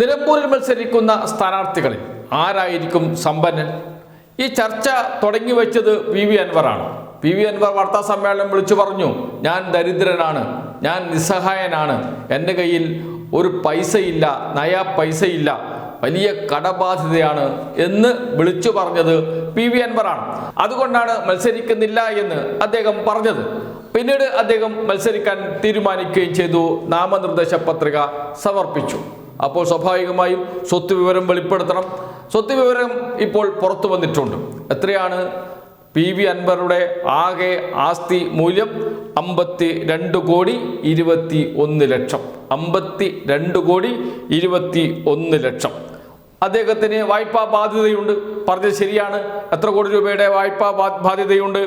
നിലമ്പൂരിൽ മത്സരിക്കുന്ന സ്ഥാനാർത്ഥികളിൽ ആരായിരിക്കും സമ്പന്നൻ? ഈ ചർച്ച തുടങ്ങി വെച്ചത് പി വി അൻവറാണ്. പി വി അൻവർ വാർത്താ സമ്മേളനം വിളിച്ചു പറഞ്ഞു ഞാൻ ദരിദ്രനാണ് ഞാൻ നിസ്സഹായനാണ് എന്റെ കയ്യിൽ ഒരു പൈസയില്ല നയ പൈസയില്ല വലിയ കടബാധ്യതയാണ് എന്ന് വിളിച്ചു പറഞ്ഞത് പി വി അൻവറാണ്. അതുകൊണ്ടാണ് മത്സരിക്കുന്നില്ല എന്ന് അദ്ദേഹം പറഞ്ഞത്. പിന്നീട് അദ്ദേഹം മത്സരിക്കാൻ തീരുമാനിക്കുകയും ചെയ്തു നാമനിർദ്ദേശ പത്രിക സമർപ്പിച്ചു. അപ്പോൾ സ്വാഭാവികമായും സ്വത്ത് വിവരം വെളിപ്പെടുത്തണം. സ്വത്ത് വിവരം ഇപ്പോൾ പുറത്തു വന്നിട്ടുണ്ട്. എത്രയാണ്? പി വി അൻവറുടെ ആകെ ആസ്തി മൂല്യം അമ്പത്തി രണ്ട് കോടി ഇരുപത്തി ഒന്ന് ലക്ഷം. അമ്പത്തി രണ്ട് കോടി ഇരുപത്തി ഒന്ന് ലക്ഷം. അദ്ദേഹത്തിന് വായ്പാ ബാധ്യതയുണ്ട്. പറഞ്ഞത് ശരിയാണ്. എത്ര കോടി രൂപയുടെ വായ്പാ ബാധ്യതയുണ്ട്?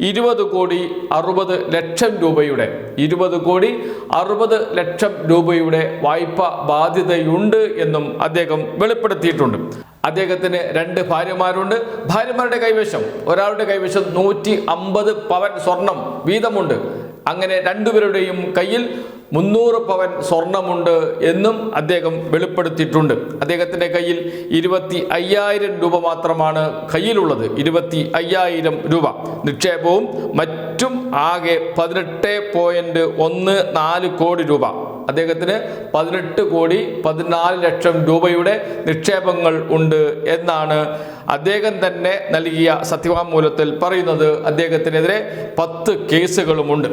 ഇരുപത് കോടി അറുപത് ലക്ഷം രൂപയുടെ ഇരുപത് കോടി അറുപത് ലക്ഷം രൂപയുടെ വായ്പ ബാധ്യതയുണ്ട് എന്നും അദ്ദേഹം വെളിപ്പെടുത്തിയിട്ടുണ്ട്. അദ്ദേഹത്തിന് രണ്ട് ഭാര്യമാരുണ്ട്. ഭാര്യമാരുടെ കൈവശം ഒരാളുടെ കൈവശം നൂറ്റി അമ്പത് പവൻ സ്വർണം വീതമുണ്ട്. അങ്ങനെ രണ്ടുപേരുടെയും കയ്യിൽ മുന്നൂറ് പവൻ സ്വർണമുണ്ട് എന്നും അദ്ദേഹം വെളിപ്പെടുത്തിയിട്ടുണ്ട്. അദ്ദേഹത്തിന്റെ കയ്യിൽ ഇരുപത്തി അയ്യായിരം രൂപ മാത്രമാണ് കയ്യിലുള്ളത്. ഇരുപത്തി അയ്യായിരം രൂപ. നിക്ഷേപവും മറ്റും ആകെ പതിനെട്ട് പോയിന്റ് ഒന്ന് നാല് കോടി രൂപ. അദ്ദേഹത്തിന് പതിനെട്ട് കോടി പതിനാല് ലക്ഷം രൂപയുടെ നിക്ഷേപങ്ങൾ ഉണ്ട് എന്നാണ് അദ്ദേഹം തന്നെ നൽകിയ സത്യവാങ്മൂലത്തിൽ പറയുന്നത്. അദ്ദേഹത്തിനെതിരെ പത്ത് കേസുകളുമുണ്ട്.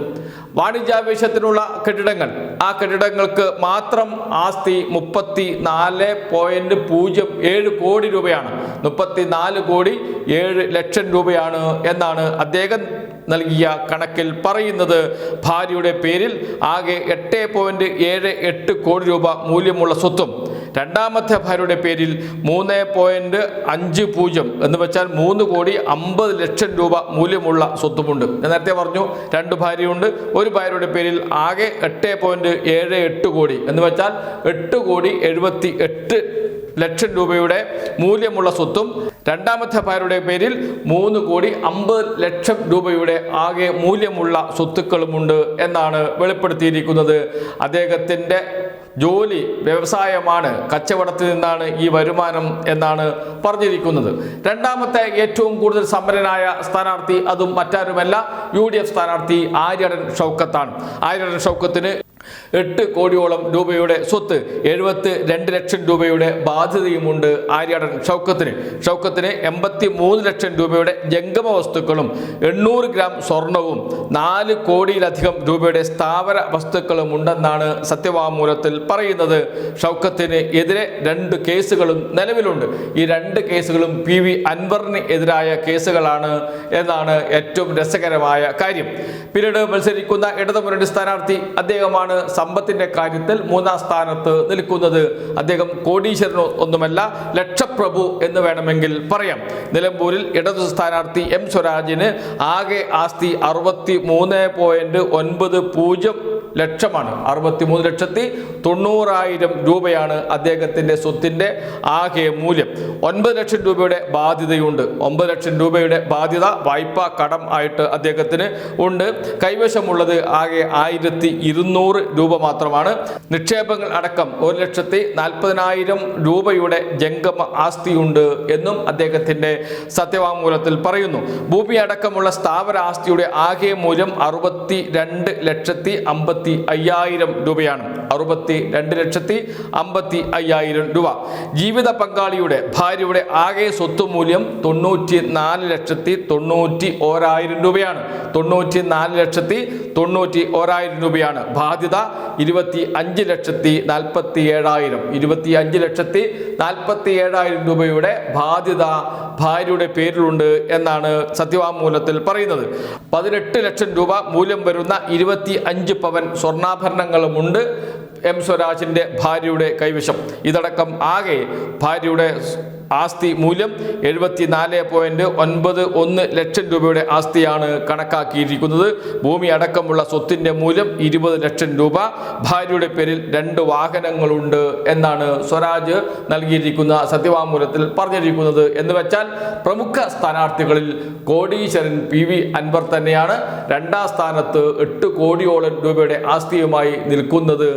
വാണിജ്യാവേശത്തിനുള്ള കെട്ടിടങ്ങൾ. ആ കെട്ടിടങ്ങൾക്ക് മാത്രം ആസ്തി മുപ്പത്തി നാല് പോയിന്റ് പൂജ്യം ഏഴ് കോടി രൂപയാണ്. മുപ്പത്തി നാല് കോടി ഏഴ് ലക്ഷം രൂപയാണ് എന്നാണ് അദ്ദേഹം നൽകിയ കണക്കിൽ പറയുന്നത് ഭാര്യയുടെ പേരിൽ ആകെ എട്ട് പോയിന്റ് ഏഴ് എട്ട് കോടി രൂപ മൂല്യമുള്ള സ്വത്തും രണ്ടാമത്തെ ഭാര്യയുടെ പേരിൽ മൂന്ന് പോയിന്റ് അഞ്ച് പൂജ്യം എന്ന് വെച്ചാൽ മൂന്ന് കോടി അമ്പത് ലക്ഷം രൂപ മൂല്യമുള്ള സ്വത്തുമുണ്ട്. ഞാൻ നേരത്തെ പറഞ്ഞു രണ്ട് ഭാര്യയുണ്ട് ഒരു ഭാര്യയുടെ പേരിൽ ആകെ എട്ട് പോയിന്റ് ഏഴ് എട്ട് കോടി എന്ന് വെച്ചാൽ എട്ട് കോടി എഴുപത്തി എട്ട് ലക്ഷം രൂപയുടെ മൂല്യമുള്ള സ്വത്തും രണ്ടാമത്തെ ഭാര്യയുടെ പേരിൽ മൂന്ന് കോടി അമ്പത് ലക്ഷം രൂപയുടെ ആകെ മൂല്യമുള്ള സ്വത്തുക്കളുമുണ്ട് എന്നാണ് വെളിപ്പെടുത്തിയിരിക്കുന്നത്. അദ്ദേഹത്തിന്റെ ജോലി വ്യവസായമാണ് കച്ചവടത്തിൽ നിന്നാണ് ഈ വരുമാനം എന്നാണ് പറഞ്ഞിരിക്കുന്നത്. രണ്ടാമത്തെ ഏറ്റവും കൂടുതൽ സമ്പന്നനായ സ്ഥാനാർത്ഥി അതും മറ്റാരുമല്ല യു ഡി എഫ് സ്ഥാനാർത്ഥി ആര്യടൻ ഷൗക്കത്താണ്. ആര്യടൻ ഷൗക്കത്തിന് എട്ട് കോടിയോളം രൂപയുടെ സ്വത്ത് എഴുപത്തി രണ്ട് ലക്ഷം രൂപയുടെ ബാധ്യതയുമുണ്ട് ആര്യാടൻ ഷൗക്കത്തിന്. ഷൗക്കത്തിന് എൺപത്തി മൂന്ന് ലക്ഷം രൂപയുടെ ജംഗമ വസ്തുക്കളും എണ്ണൂറ് ഗ്രാം സ്വർണവും നാല് കോടിയിലധികം രൂപയുടെ സ്ഥാവര വസ്തുക്കളും ഉണ്ടെന്നാണ് സത്യവാങ്മൂലത്തിൽ പറയുന്നത്. ഷൗക്കത്തിന് എതിരെ രണ്ട് കേസുകളും നിലവിലുണ്ട്. ഈ രണ്ട് കേസുകളും പി വി അൻവറിന് എതിരായ കേസുകളാണ് എന്നാണ് ഏറ്റവും രസകരമായ കാര്യം. പിന്നീട് മത്സരിക്കുന്ന ഇടതുമുന്നണി സ്ഥാനാർത്ഥി അദ്ദേഹമാണ് സമ്പത്തിന്റെ കാര്യത്തിൽ മൂന്നാം സ്ഥാനത്ത് നിൽക്കുന്നത്. അദ്ദേഹം കോടീശ്വരൻ ഒന്നുമല്ല ലക്ഷപ്രഭു എന്ന് വേണമെങ്കിൽ പറയാം. നിലമ്പൂരിൽ ഇടതു സ്ഥാനാർത്ഥി എം സ്വരാജിന് ആകെ ആസ്തി അറുപത്തി മൂന്ന് പോയിന്റ് ഒൻപത് പൂജ്യം ലക്ഷമാണ്. അറുപത്തി മൂന്ന് ലക്ഷത്തി തൊണ്ണൂറായിരം രൂപയാണ് അദ്ദേഹത്തിന്റെ സ്വത്തിന്റെ ആകെ മൂല്യം. ഒൻപത് ലക്ഷം രൂപയുടെ ബാധ്യതയുണ്ട്. ഒമ്പത് ലക്ഷം രൂപയുടെ ബാധ്യത വായ്പ കടം ആയിട്ട് അദ്ദേഹത്തിന് ഉണ്ട്. കൈവശമുള്ളത് ആകെ ആയിരത്തി ഇരുന്നൂറ് രൂപ മാത്രമാണ്. നിക്ഷേപങ്ങൾ അടക്കം ഒരു ലക്ഷത്തി നാൽപ്പതിനായിരം രൂപയുടെ ജംഗമ ആസ്തിയുണ്ട് എന്നും അദ്ദേഹത്തിന്റെ സത്യവാങ്മൂലത്തിൽ പറയുന്നു. ഭൂമി അടക്കമുള്ള സ്ഥാവര ആസ്തിയുടെ ആകെ മൂല്യം അറുപത്തി രണ്ട് ലക്ഷത്തി അമ്പത്തി അയ്യായിരം രൂപയാണ്. അറുപത്തി രണ്ട് ലക്ഷത്തി അമ്പത്തി അയ്യായിരം രൂപ. ജീവിത പങ്കാളിയുടെ ഭാര്യയുടെ ആകെ സ്വത്ത് മൂല്യം തൊണ്ണൂറ്റി നാല് ലക്ഷത്തി തൊണ്ണൂറ്റി ഓരായിരം രൂപയാണ്. തൊണ്ണൂറ്റി നാല് ലക്ഷത്തി തൊണ്ണൂറ്റി ഓരായിരം രൂപയാണ്. ബാധ്യത ഇരുപത്തി അഞ്ച് ലക്ഷത്തി നാൽപ്പത്തി ഏഴായിരം. ഇരുപത്തി അഞ്ച് ലക്ഷത്തി നാൽപ്പത്തി ഏഴായിരം രൂപയുടെ ബാധ്യത ഭാര്യയുടെ പേരിലുണ്ട് എന്നാണ് സത്യവാങ്മൂലത്തിൽ പറയുന്നത്. പതിനെട്ട് ലക്ഷം രൂപ മൂല്യം വരുന്ന ഇരുപത്തി അഞ്ച് പവൻ സ്വർണാഭരണങ്ങളുമുണ്ട്. എം സ്വരാജിന്റെ ഭാര്യയുടെ കൈവശം. ഇതടക്കം ആകെ ഭാര്യയുടെ ആസ്തി മൂല്യം എഴുപത്തിനാല് പോയിന്റ് ഒൻപത് ഒന്ന് ലക്ഷം രൂപയുടെ ആസ്തിയാണ് കണക്കാക്കിയിരിക്കുന്നത്. ഭൂമി അടക്കമുള്ള സ്വത്തിന്റെ മൂല്യം ഇരുപത് ലക്ഷം രൂപ. ഭാര്യയുടെ പേരിൽ രണ്ട് വാഹനങ്ങളുണ്ട് എന്നാണ് സ്വരാജ് നൽകിയിരിക്കുന്ന സത്യവാങ്മൂലത്തിൽ പറഞ്ഞിരിക്കുന്നത്. എന്ന് വെച്ചാൽ പ്രമുഖ സ്ഥാനാർത്ഥികളിൽ കോടീശ്വരൻ പി വി അൻവർ തന്നെയാണ്. രണ്ടാം സ്ഥാനത്ത് എട്ട് കോടിയോളം രൂപയുടെ ആസ്തിയുമായി നിൽക്കുന്നത്.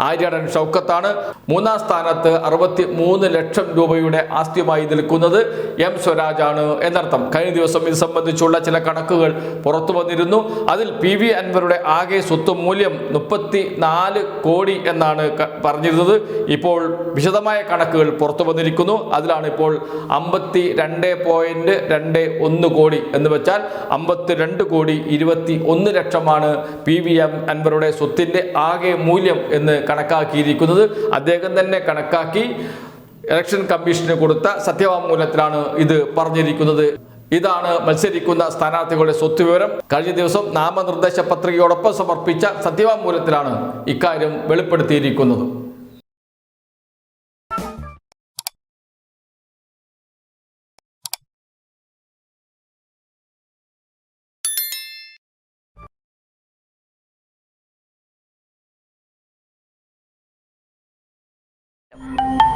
ആര്യാടൻ ഷൗക്കത്താണ്. മൂന്നാം സ്ഥാനത്ത് അറുപത്തി മൂന്ന് ലക്ഷം രൂപയുടെ ആസ്തിയുമായി നിൽക്കുന്നത് എം സ്വരാജാണ് എന്നർത്ഥം. കഴിഞ്ഞ ദിവസം ഇത് സംബന്ധിച്ചുള്ള ചില കണക്കുകൾ പുറത്തു വന്നിരുന്നു. അതിൽ പി വി അൻവറുടെ ആകെ സ്വത്ത് മൂല്യം മുപ്പത്തി നാല് കോടി എന്നാണ് പറഞ്ഞിരുന്നത്. ഇപ്പോൾ വിശദമായ കണക്കുകൾ പുറത്തു വന്നിരിക്കുന്നു. അതിലാണ് ഇപ്പോൾ അമ്പത്തി രണ്ട് പോയിന്റ് രണ്ട് ഒന്ന് കോടി എന്ന് വെച്ചാൽ അമ്പത്തി രണ്ട് കോടി ഇരുപത്തി ഒന്ന് ലക്ഷമാണ് പി വി എം അൻവറുടെ സ്വത്തിന്റെ ആകെ മൂല്യം എന്ന് കണക്കാക്കിയിരിക്കുന്നത്. അദ്ദേഹം തന്നെ കണക്കാക്കി ഇലക്ഷൻ കമ്മീഷന് കൊടുത്ത സത്യവാങ്മൂലത്തിലാണ് ഇത് പറഞ്ഞിരിക്കുന്നത്. ഇതാണ് മത്സരിക്കുന്ന സ്ഥാനാർത്ഥികളുടെ സ്വത്ത് വിവരം കഴിഞ്ഞ ദിവസം നാമനിർദ്ദേശ പത്രികയോടൊപ്പം സമർപ്പിച്ച സത്യവാങ്മൂലത്തിലാണ് ഇക്കാര്യം വെളിപ്പെടുത്തിയിരിക്കുന്നത്. you.